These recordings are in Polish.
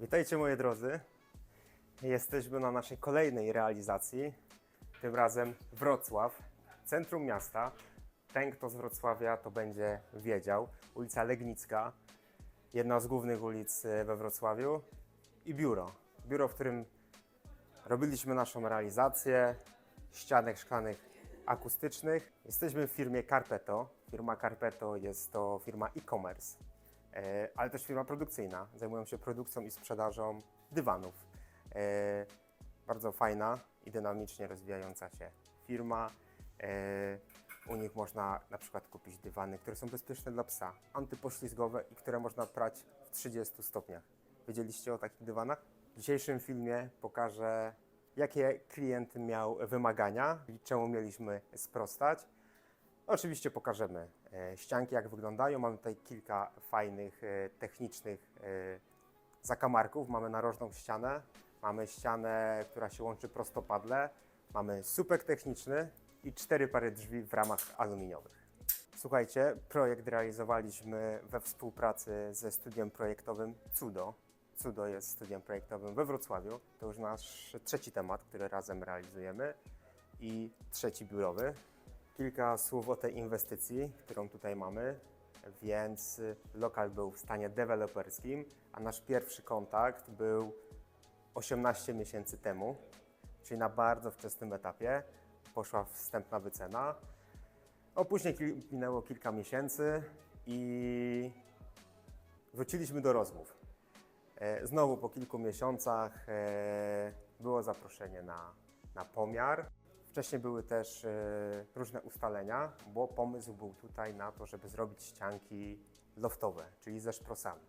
Witajcie moi drodzy. Jesteśmy na naszej kolejnej realizacji. Tym razem Wrocław, centrum miasta. Ten, kto z Wrocławia, to będzie wiedział. Ulica Legnicka, jedna z głównych ulic e, we Wrocławiu. I biuro. Biuro, w którym robiliśmy naszą realizację ścianek szklanych akustycznych. Jesteśmy w firmie Carpeto. Firma Carpeto jest to firma e-commerce, ale też firma produkcyjna. Zajmują się produkcją i sprzedażą dywanów. E, Bardzo fajna i dynamicznie rozwijająca się firma. E, U nich można na przykład kupić dywany, które są bezpieczne dla psa, antypoślizgowe i które można prać w 30 stopniach. Wiedzieliście o takich dywanach? W dzisiejszym filmie pokażę, jakie klient miał wymagania i czemu mieliśmy sprostać. Oczywiście pokażemy e, ścianki, jak wyglądają. Mamy tutaj kilka fajnych, e, technicznych e, zakamarków. Mamy narożną ścianę, mamy ścianę, która się łączy prostopadle, mamy słupek techniczny i cztery pary drzwi w ramach aluminiowych. Słuchajcie, projekt realizowaliśmy we współpracy ze studiem projektowym CUDO. CUDO jest studiem projektowym we Wrocławiu. To już nasz trzeci temat, który razem realizujemy i trzeci biurowy. Kilka słów o tej inwestycji, którą tutaj mamy. Więc y, lokal był w stanie deweloperskim, a nasz pierwszy kontakt był 18 miesięcy temu, czyli na bardzo wczesnym etapie. Poszła wstępna wycena. O, później kil- minęło kilka miesięcy i wróciliśmy do rozmów. E, Znowu po kilku miesiącach e, było zaproszenie na, na pomiar. Wcześniej były też e, różne ustalenia, bo pomysł był tutaj na to, żeby zrobić ścianki loftowe, czyli ze szprosami.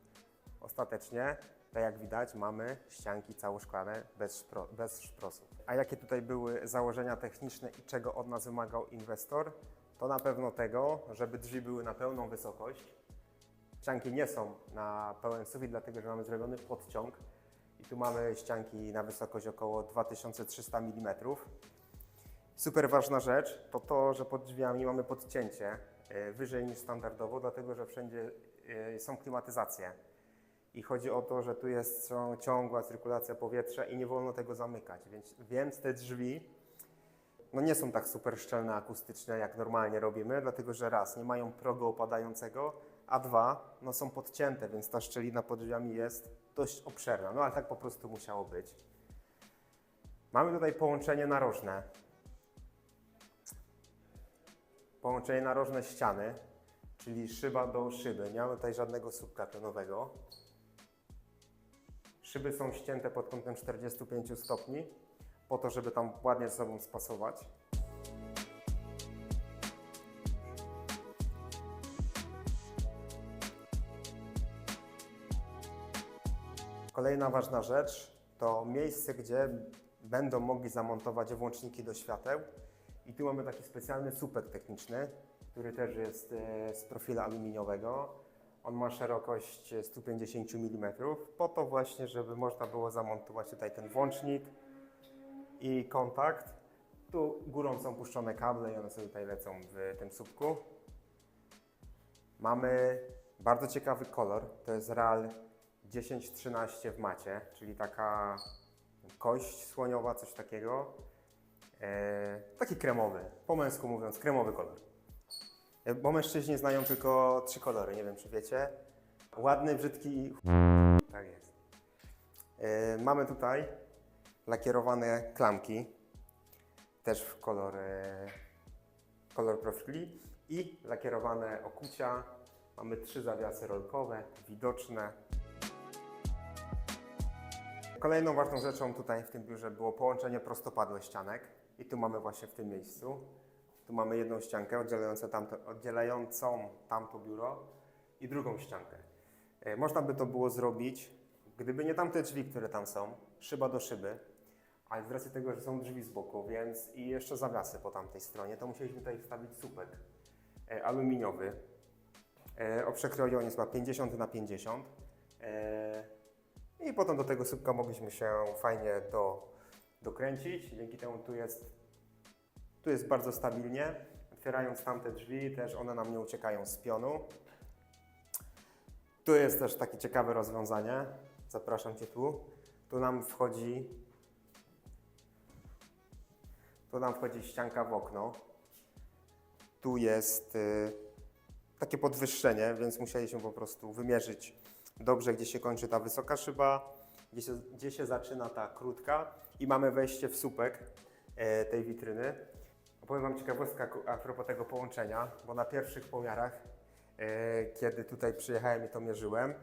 Ostatecznie, tak jak widać, mamy ścianki całoszklane bez, szpro, bez szprosów. A jakie tutaj były założenia techniczne i czego od nas wymagał inwestor? To na pewno tego, żeby drzwi były na pełną wysokość, Ścianki nie są na pełen sufit, dlatego że mamy zrobiony podciąg i tu mamy ścianki na wysokość około 2300 mm. Super ważna rzecz to to, że pod drzwiami mamy podcięcie e, wyżej niż standardowo, dlatego że wszędzie e, są klimatyzacje. I chodzi o to, że tu jest cią- ciągła cyrkulacja powietrza i nie wolno tego zamykać, więc, więc te drzwi no nie są tak super szczelne akustycznie, jak normalnie robimy, dlatego że raz, nie mają progu opadającego, a dwa, no są podcięte, więc ta szczelina pod drzwiami jest dość obszerna, no ale tak po prostu musiało być. Mamy tutaj połączenie narożne. Połączenie narożne ściany, czyli szyba do szyby. Nie mamy tutaj żadnego słupka pionowego. Szyby są ścięte pod kątem 45 stopni, po to, żeby tam ładnie ze sobą spasować. Kolejna ważna rzecz to miejsce, gdzie będą mogli zamontować włączniki do świateł. I tu mamy taki specjalny słupek techniczny, który też jest e, z profilu aluminiowego. On ma szerokość 150 mm, po to właśnie, żeby można było zamontować tutaj ten włącznik i kontakt. Tu górą są puszczone kable i one sobie tutaj lecą w tym słupku. Mamy bardzo ciekawy kolor, to jest RAL 1013 w macie, czyli taka kość słoniowa, coś takiego. E, taki kremowy, po męsku mówiąc, kremowy kolor. E, Bo mężczyźni znają tylko trzy kolory, nie wiem czy wiecie. Ładny, brzydki i tak jest. E, mamy tutaj lakierowane klamki, też w kolor, kolor profili i lakierowane okucia. Mamy trzy zawiasy rolkowe, widoczne. Kolejną ważną rzeczą tutaj w tym biurze było połączenie prostopadłe ścianek i tu mamy właśnie w tym miejscu. Tu mamy jedną ściankę oddzielającą tamto, oddzielającą tamto biuro i drugą ściankę. E, Można by to było zrobić, gdyby nie tamte drzwi, które tam są, szyba do szyby, ale z racji tego, że są drzwi z boku, więc i jeszcze zawiasy po tamtej stronie, to musieliśmy tutaj wstawić słupek e, aluminiowy e, o przekroju on jest chyba 50 na 50. E, I potem do tego słupka mogliśmy się fajnie do, dokręcić. Dzięki temu tu jest, tu jest bardzo stabilnie. Otwierając tamte drzwi, też one nam nie uciekają z pionu. Tu jest też takie ciekawe rozwiązanie. Zapraszam Cię tu. Tu nam wchodzi. Tu nam wchodzi ścianka w okno. Tu jest y, takie podwyższenie, więc musieliśmy po prostu wymierzyć dobrze, gdzie się kończy ta wysoka szyba, gdzie się, gdzie się zaczyna ta krótka i mamy wejście w słupek e, tej witryny. Opowiem Wam ciekawostkę a propos tego połączenia, bo na pierwszych pomiarach, e, kiedy tutaj przyjechałem i to mierzyłem,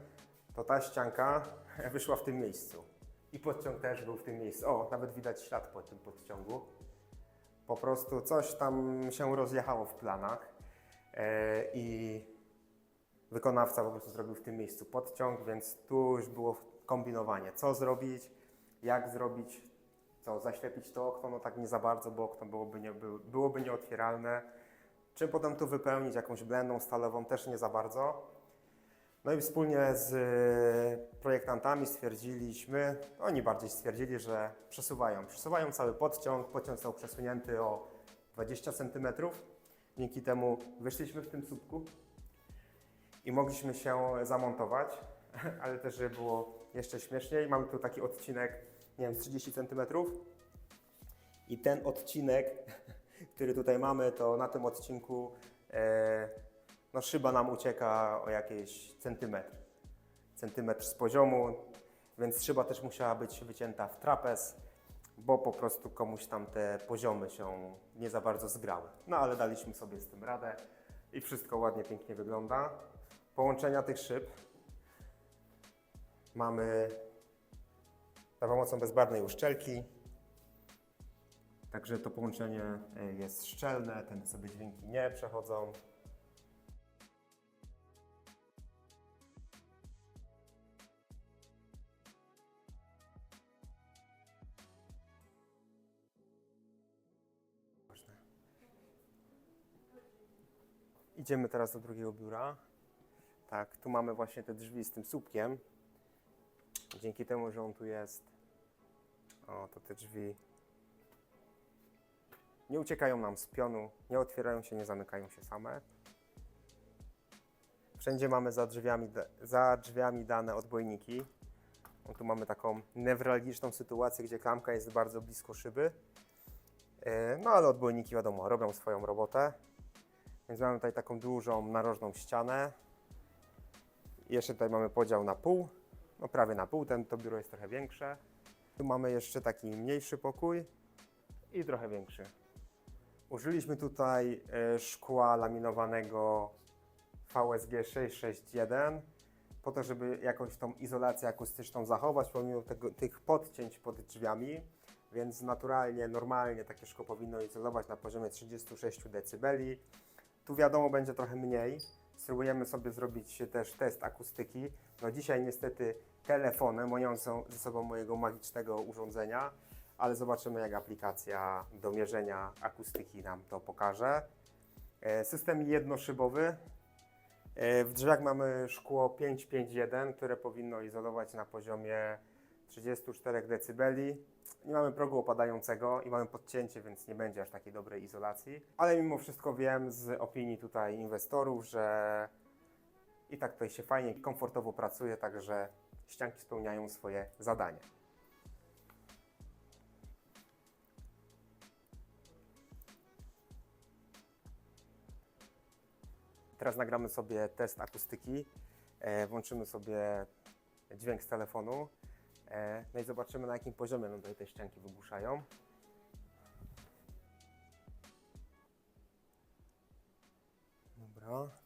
to ta ścianka wyszła w tym miejscu. I podciąg też był w tym miejscu. O, nawet widać ślad po tym podciągu. Po prostu coś tam się rozjechało w planach e, i wykonawca po prostu zrobił w tym miejscu podciąg, więc tu już było kombinowanie, co zrobić, jak zrobić, co, zaślepić to okno, no tak nie za bardzo, bo okno byłoby, nie, by- byłoby nieotwieralne. Czy potem tu wypełnić jakąś blendą stalową, też nie za bardzo. No i wspólnie z e, projektantami stwierdziliśmy, oni bardziej stwierdzili, że przesuwają. Przesuwają cały podciąg, podciąg został przesunięty o 20 cm. Dzięki temu wyszliśmy w tym słupku i mogliśmy się zamontować, ale też, żeby było jeszcze śmieszniej, mamy tu taki odcinek, nie wiem, z 30 cm. I ten odcinek, który tutaj mamy, to na tym odcinku e, no, szyba nam ucieka o jakieś centymetr. Centymetr z poziomu, więc szyba też musiała być wycięta w trapez, bo po prostu komuś tam te poziomy się nie za bardzo zgrały. No ale daliśmy sobie z tym radę i wszystko ładnie, pięknie wygląda. Połączenia tych szyb mamy za pomocą bezbarwnej uszczelki. Także to połączenie e, jest szczelne, ten sobie dźwięki nie przechodzą. Idziemy teraz do drugiego biura. Tak, tu mamy właśnie te drzwi z tym słupkiem. Dzięki temu, że on tu jest, o, to te drzwi nie uciekają nam z pionu, nie otwierają się, nie zamykają się same. Wszędzie mamy za drzwiami, za drzwiami dane odbojniki. O, tu mamy taką newralgiczną sytuację, gdzie klamka jest bardzo blisko szyby. E, No ale odbojniki wiadomo, robią swoją robotę. Więc mamy tutaj taką dużą, narożną ścianę. Jeszcze tutaj mamy podział na pół, no prawie na pół, ten, to biuro jest trochę większe. Tu mamy jeszcze taki mniejszy pokój i trochę większy. Użyliśmy tutaj e, szkła laminowanego VSG 661 po to, żeby jakąś tą izolację akustyczną zachować, pomimo tego, tych podcięć pod drzwiami, więc naturalnie, normalnie takie szkło powinno izolować na poziomie 36 dB. Tu wiadomo będzie trochę mniej. Spróbujemy sobie zrobić też test akustyki. No dzisiaj niestety telefonem, ze ze sobą mojego magicznego urządzenia, ale zobaczymy jak aplikacja do mierzenia akustyki nam to pokaże. E, System jednoszybowy. E, W drzwiach mamy szkło 551, które powinno izolować na poziomie 34 dB. Nie mamy progu opadającego i mamy podcięcie, więc nie będzie aż takiej dobrej izolacji. Ale mimo wszystko wiem z opinii tutaj inwestorów, że i tak tutaj się fajnie i komfortowo pracuje, także ścianki spełniają swoje zadanie. Teraz nagramy sobie test akustyki. E, włączymy sobie dźwięk z telefonu. E, no i zobaczymy na jakim poziomie nam tutaj te ścianki wygłuszają. Dobra.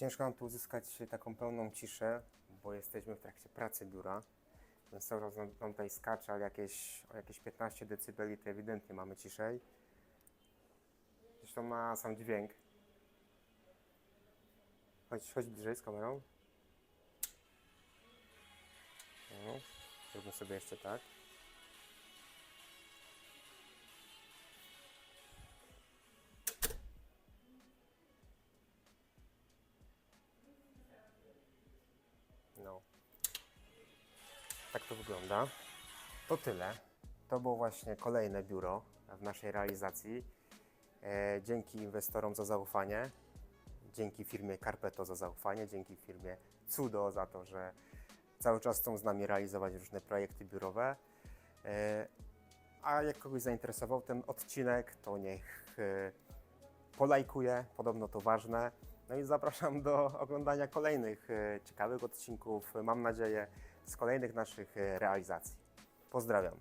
Ciężko nam tu uzyskać taką pełną ciszę, bo jesteśmy w trakcie pracy biura. Więc cały czas nam tutaj skacze, ale jakieś, o jakieś 15 dB to ewidentnie mamy ciszej. Zresztą ma sam dźwięk. Chodź, chodź bliżej z kamerą. No, zróbmy sobie jeszcze tak. To tyle. To było właśnie kolejne biuro w naszej realizacji. E, dzięki inwestorom za zaufanie, dzięki firmie Carpeto za zaufanie, dzięki firmie Cudo za to, że cały czas chcą z nami realizować różne projekty biurowe. E, A jak kogoś zainteresował ten odcinek, to niech e, polajkuje, podobno to ważne. No i zapraszam do oglądania kolejnych e, ciekawych odcinków, mam nadzieję, z kolejnych naszych e, realizacji. Pozdrawiam.